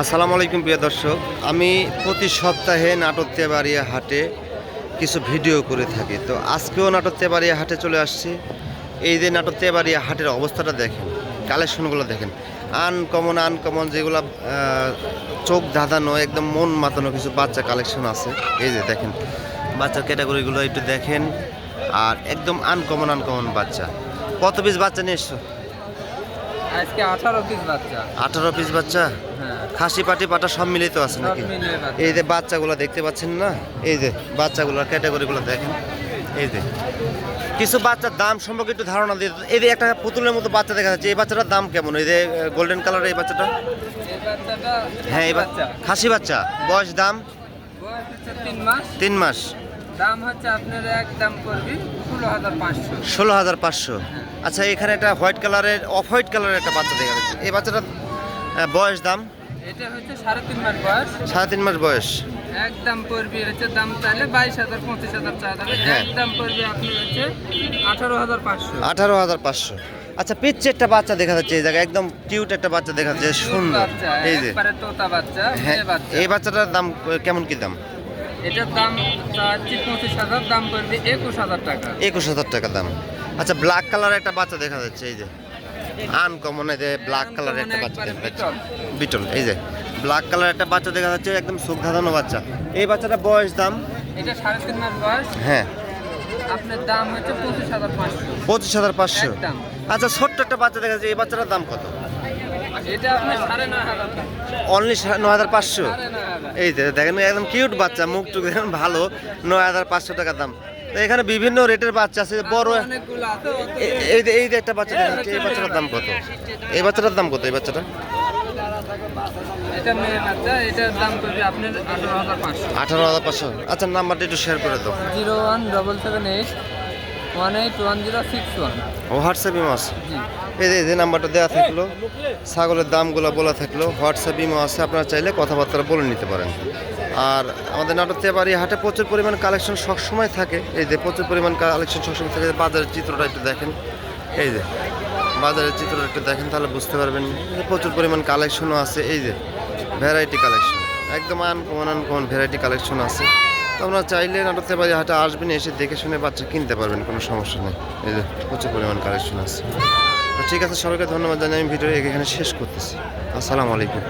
আসসালামু আলাইকুম প্রিয় দর্শক। আমি প্রতি সপ্তাহে নাটক তেবাড়িয়া হাটে কিছু ভিডিও করে থাকি। তো আজকেও নাটক তেবাড়িয়া হাটে চলে আসছি। এই যে নাটক তেবাড়িয়া হাটের অবস্থাটা দেখেন কালেকশনগুলো দেখেন। আনকমন আনকমন যেগুলো চোখ ধাঁধানো একদম মন মাতানো কিছু বাচ্চা কালেকশন আছে। এই যে দেখেন বাচ্চার ক্যাটাগরিগুলো একটু দেখেন। আর একদম আনকমন আনকমন বাচ্চা। কত পিস বাচ্চা নিয়ে এসছো? আজকে আঠারো পিস বাচ্চা। আঠারো পিস বাচ্চা? হ্যাঁ। খাসি পাটি পাটা সব মিলিত আছে নাকি? এই যে বাচ্চাগুলো দেখতে পাচ্ছেন না? এই যে বাচ্চাগুলোর ক্যাটাগরিগুলো দেখেন। এই যে কিছু বাচ্চার দাম সম্পর্কে একটু ধারণা দিয়ে এই যে একটা পুতুলের মতো বাচ্চা দেখা যাচ্ছে এই বাচ্চাটার দাম কেমন? এই যে গোল্ডেন কালার এই বাচ্চাটা? হ্যাঁ এই বাচ্চা। খাসি বাচ্চা। বয়স দাম? তিন মাস। দাম হচ্ছে আপনার এক দাম করবি ষোলো হাজার পাঁচশো। ষোলো হাজার পাঁচশো। আচ্ছা এখানে একটা হোয়াইট কালারের অফ হোয়াইট কালারের একটা বাচ্চা দেখা যাচ্ছে। এই বাচ্চাটার বয়স দাম? এটা হচ্ছে সাড়ে তিন মাস বয়স। সাড়ে তিন মাস বয়স। এক দাম পড়বি হচ্ছে দাম চাইলে বাইশ হাজার পঁচিশ হাজার চা যাবে। হ্যাঁ। এক পড়বি আপনি হচ্ছে আঠারো হাজার পাঁচশো। আঠারো হাজার পাঁচশো। আচ্ছা পিচ্ছে একটা বাচ্চা দেখা যাচ্ছে এই জায়গায় একদম কিউট একটা বাচ্চা দেখা যাচ্ছে সুন্দর। এই যে। তোতা বাচ্চা হ্যাঁ এই বাচ্চাটার দাম কেমন কি দাম? এটার দাম চাচ্ছি পঁচিশ হাজার দাম পড়বে একুশ হাজার টাকা। একুশ হাজার টাকা দাম। আচ্ছা ব্ল্যাক কালার একটা বাচ্চা দেখা যাচ্ছে এই যে। আনকমন এই যে ব্ল্যাক কালার একটা বাচ্চা দেখা যাচ্ছে। বিটল। এই যে ব্ল্যাক কালার একটা বাচ্চা দেখা যাচ্ছে একদম চোখ ধাঁধানো বাচ্চা। এই বাচ্চাটা বয়স দাম? এটা সাড়ে তিন মাস বয়স। হ্যাঁ। আপনার দাম হচ্ছে পঁচিশ হাজার পাঁচশো। পঁচিশ হাজার পাঁচশো। আচ্ছা ছোট্ট একটা বাচ্চা দেখা যাচ্ছে এই বাচ্চাটার দাম কত? এটা আপনার সাড়ে নয় হাজার অনলি নয় হাজার পাঁচশো? এই যে দেখেন একদম কিউট বাচ্চা মুখ টুক দেখেন ভালো। নয় হাজার পাঁচশো টাকা দাম। এখানে বিভিন্ন রেটের বাচ্চা আছে বড় এই যে এই যে একটা বাচ্চা এই বাচ্চাটার দাম কত? এই বাচ্চাটার দাম কত এই বাচ্চাটা? আঠারো হাজার পাঁচশো। আচ্ছা নাম্বারটা একটু শেয়ার করে দাও। Zero one double seven eight one eight one zero six one. WhatsApp imo আছে। এই যে এই যে নাম্বারটা দেওয়া থাকল ছাগলের দামগুলো বলা থাকল হোয়াটসঅ্যাপ ইমো আছে আপনারা চাইলে কথাবার্তা বলে নিতে পারেন। আর আমাদের নাটক তেবাড়ি হাটে প্রচুর পরিমাণ কালেকশন সবসময় থাকে। এই যে প্রচুর পরিমাণ কালেকশন সবসময় থাকে। বাজারের চিত্রটা একটু দেখেন। এই যে বাজারের চিত্রটা একটু দেখেন তাহলে বুঝতে পারবেন। প্রচুর পরিমাণ কালেকশনও আছে। এই যে ভ্যারাইটি কালেকশন। একদম আনকমন আনকমন ভ্যারাইটি কালেকশন আছে। আপনারা চাইলে নাটকতে পারি হাটে আসবেন এসে দেখে শুনে বাচ্চা কিনতে পারবেন, কোনো সমস্যা নেই। এই যে প্রচুর পরিমাণ কালেকশন আছে। ঠিক আছে, সবাইকে ধন্যবাদ জানাই, আমি ভিডিও এখানে শেষ করতেছি। আসসালামু আলাইকুম।